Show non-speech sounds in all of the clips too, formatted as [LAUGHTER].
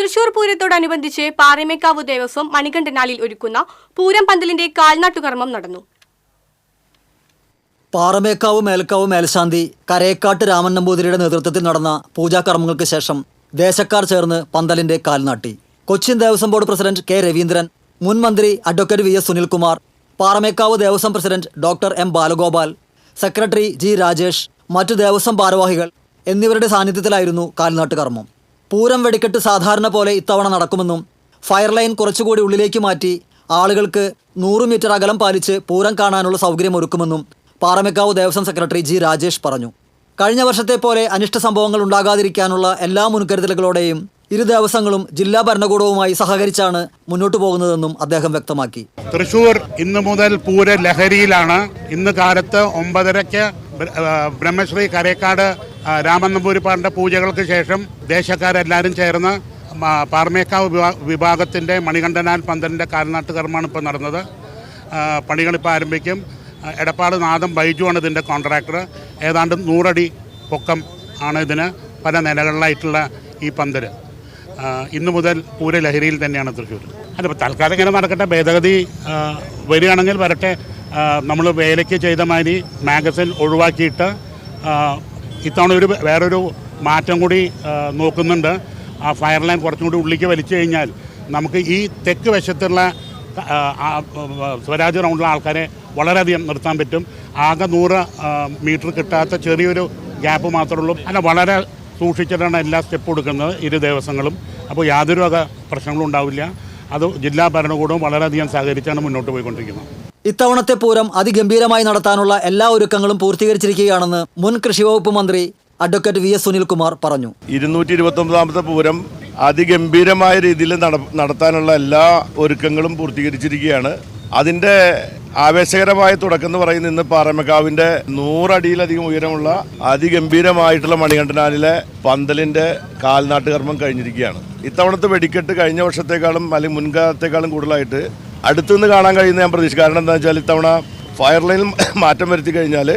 തൃശൂർ പൂരത്തോടനുബന്ധിച്ച് പാറമേക്കാവ് ദേവസ്വം മണികണ്ഠനാലിൽ ഒരുക്കുന്ന പൂരം പന്തലിന്റെ കാൽനാട്ടുകർമ്മം നടന്നു. പാറമേക്കാവ് മേൽക്കാവ് മേൽശാന്തി കരേക്കാട്ട് രാമൻ നമ്പൂതിരിയുടെ നേതൃത്വത്തിൽ നടന്ന പൂജാകർമ്മങ്ങൾക്ക് ശേഷം ദേശക്കാർ ചേർന്ന് പന്തലിന്റെ കാൽനാട്ടി. Cochin Devaswom board president K Raveendran മുൻ മന്ത്രി advocate V S Sunilkumar Paramekkavu Devaswom president doctor M Balagopal secretary G Rajesh മറ്റു ദേവസ്വം ഭാരവാഹികൾ എന്നിവരുടെ സാന്നിധ്യത്തിലായിരുന്നു കാൽനാട്ട് കർമ്മം പൂരം വെടിക്കെട്ട് സാധാരണ പോലെ ഇത്തവണ നടക്കുമെന്നും ഫയർ ലൈൻ കുറച്ചുകൂടി ഉള്ളിലേക്ക് മാറ്റി ആളുകൾക്ക് നൂറ് മീറ്റർ അകലം പാലിച്ച് പൂരം കാണാനുള്ള സൗകര്യം ഒരുക്കുമെന്നും പാറമേക്കാവ് ദേവസ്വം സെക്രട്ടറി ജി രാജേഷ് പറഞ്ഞു. കഴിഞ്ഞ വർഷത്തെ പോലെ അനിഷ്ട സംഭവങ്ങൾ ഉണ്ടാകാതിരിക്കാനുള്ള എല്ലാ മുൻകരുതലുകളോടെയും ഇരു ദിവസങ്ങളും ജില്ലാ ഭരണകൂടവുമായി സഹകരിച്ചാണ് മുന്നോട്ടു പോകുന്നതെന്നും അദ്ദേഹം വ്യക്തമാക്കി. തൃശൂർ ഇന്ന് മുതൽ പൂര ലഹരിയിലാണ്. ഇന്ന് കാലത്ത് ഒമ്പതരയ്ക്ക് ബ്രഹ്മശ്രീ കരേക്കാട് രാമൻ നമ്പൂരിപ്പാടിന്റെ പൂജകൾക്ക് ശേഷം ദേശക്കാരെല്ലാവരും ചേർന്ന് പാർമേക്കാവ് വിഭാ- വിഭാഗത്തിന്റെ മണികണ്ഠനാൽ പന്തലിന്റെ കാൽനാട്ട് കർമ്മമാണ് ഇപ്പോൾ നടന്നത് പണികളിപ്പോൾ ആരംഭിക്കും. എടപ്പാട് നാദം ആണ് ഇതിന്റെ കോൺട്രാക്ടർ. ഏതാണ്ട് നൂറടി പൊക്കം ആണ് ഇതിന് പല നിലകളിലായിട്ടുള്ള ഈ പന്തൽ ഇന്ന് മുതൽ പൂര ലഹരിയിൽ തന്നെയാണ് തൃശ്ശൂർ. അതിപ്പോൾ തൽക്കാലം ഇങ്ങനെ നടക്കട്ടെ. ഭേദഗതി വരികയാണെങ്കിൽ വരട്ടെ. നമ്മൾ വേലയ്ക്ക് ചെയ്ത മാതിരി മാഗസിൻ ഒഴിവാക്കിയിട്ട് ഇത്തവണ ഒരു വേറൊരു മാറ്റം കൂടി നോക്കുന്നുണ്ട്. ആ ഫയർ ലൈൻ കുറച്ചും കൂടി ഉള്ളിലേക്ക് വലിച്ചു കഴിഞ്ഞാൽ നമുക്ക് ഈ തെക്ക് വശത്തുള്ള സ്വരാജ് റൗണ്ടിലെ ആൾക്കാരെ വളരെയധികം നിർത്താൻ പറ്റും. ആകെ നൂറ് മീറ്റർ കിട്ടാത്ത ചെറിയൊരു ഗ്യാപ്പ് മാത്രമേ ഉള്ളൂ അല്ല വളരെ സൂക്ഷിച്ചിട്ടാണ് എല്ലാ സ്റ്റെപ്പ് കൊടുക്കുന്നത് ഇരു ദിവസങ്ങളും അപ്പോൾ യാതൊരു പ്രശ്നങ്ങളും ഉണ്ടാവില്ല. അത് ജില്ലാ ഭരണകൂടവും വളരെയധികം സഹകരിച്ചാണ് മുന്നോട്ട് പോയിക്കൊണ്ടിരിക്കുന്നത്. ഇത്തവണത്തെ പൂരം അതിഗംഭീരമായി നടത്താനുള്ള എല്ലാ ഒരുക്കങ്ങളും പൂർത്തീകരിച്ചിരിക്കുകയാണെന്ന് മുൻ കൃഷിവകുപ്പ് മന്ത്രി അഡ്വക്കേറ്റ് വി എസ് സുനിൽകുമാർ പറഞ്ഞു. ഇരുന്നൂറ്റി ഇരുപത്തൊമ്പതാമത്തെ പൂരം അതിഗംഭീരമായ രീതിയിൽ നടത്താനുള്ള എല്ലാ ഒരുക്കങ്ങളും പൂർത്തീകരിച്ചിരിക്കുകയാണ്. അതിന്റെ ആവേശകരമായ തുടക്കം എന്ന് പറയുന്ന ഇന്ന് പാറമക്കാവിന്റെ നൂറടിയിലധികം ഉയരമുള്ള അതിഗംഭീരമായിട്ടുള്ള മണികണ്ഠനാലിലെ പന്തലിന്റെ കാൽനാട്ടുകർമ്മം കഴിഞ്ഞിരിക്കുകയാണ്. ഇത്തവണത്തെ വെടിക്കെട്ട് കഴിഞ്ഞ വർഷത്തേക്കാളും അല്ലെങ്കിൽ മുൻകാലത്തേക്കാളും കൂടുതലായിട്ട് അടുത്തുനിന്ന് കാണാൻ കഴിയുന്ന ഞാൻ പ്രതീക്ഷിക്കും. കാരണം എന്താ വെച്ചാൽ ഇത്തവണ ഫയർ ലൈനിൽ [COUGHS] മാറ്റം വരുത്തി കഴിഞ്ഞാൽ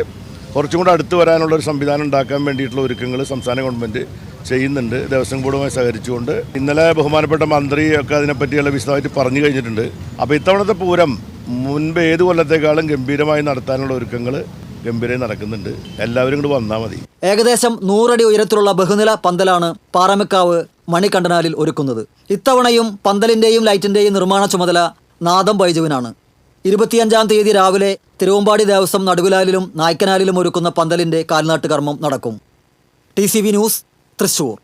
കുറച്ചും കൂടെ അടുത്ത് വരാനുള്ള ഒരു സംവിധാനം ഉണ്ടാക്കാൻ വേണ്ടിയിട്ടുള്ള ഒരുക്കങ്ങൾ സംസ്ഥാന ഗവൺമെന്റ് ചെയ്യുന്നുണ്ട്. ദേവസ്വം ബോർഡുമായി സഹകരിച്ചുകൊണ്ട്. ഇന്നലെ ബഹുമാനപ്പെട്ട മന്ത്രി ഒക്കെ അതിനെപ്പറ്റിയുള്ള വിശദമായിട്ട് പറഞ്ഞു കഴിഞ്ഞിട്ടുണ്ട്. അപ്പോൾ ഇത്തവണത്തെ പൂരം മുൻപ് ഏത് കൊല്ലത്തേക്കാളും ഗംഭീരമായി നടത്താനുള്ള ഒരുക്കങ്ങൾ ഗംഭീരമായി നടക്കുന്നുണ്ട്. എല്ലാവരും കൂടി വന്നാൽ മതി. ഏകദേശം നൂറടി ഉയരത്തിലുള്ള ബഹുനില പന്തലാണ് പാറമക്കാവ് മണിക്കണ്ടനാലിൽ ഒരുക്കുന്നത്. ഇത്തവണയും പന്തലിന്റെയും ലൈറ്റിന്റെയും നിർമ്മാണ ചുമതല നാദം ബൈജുവിനാണ് ഇരുപത്തിയഞ്ചാം തീയതി രാവിലെ തിരുവമ്പാടി ദേവസ്വം നടുവിലാലിലും നായ്ക്കനാലിലും ഒരുക്കുന്ന പന്തലിന്റെ കാൽനാട്ട് കർമ്മം നടക്കും. T news Thrissur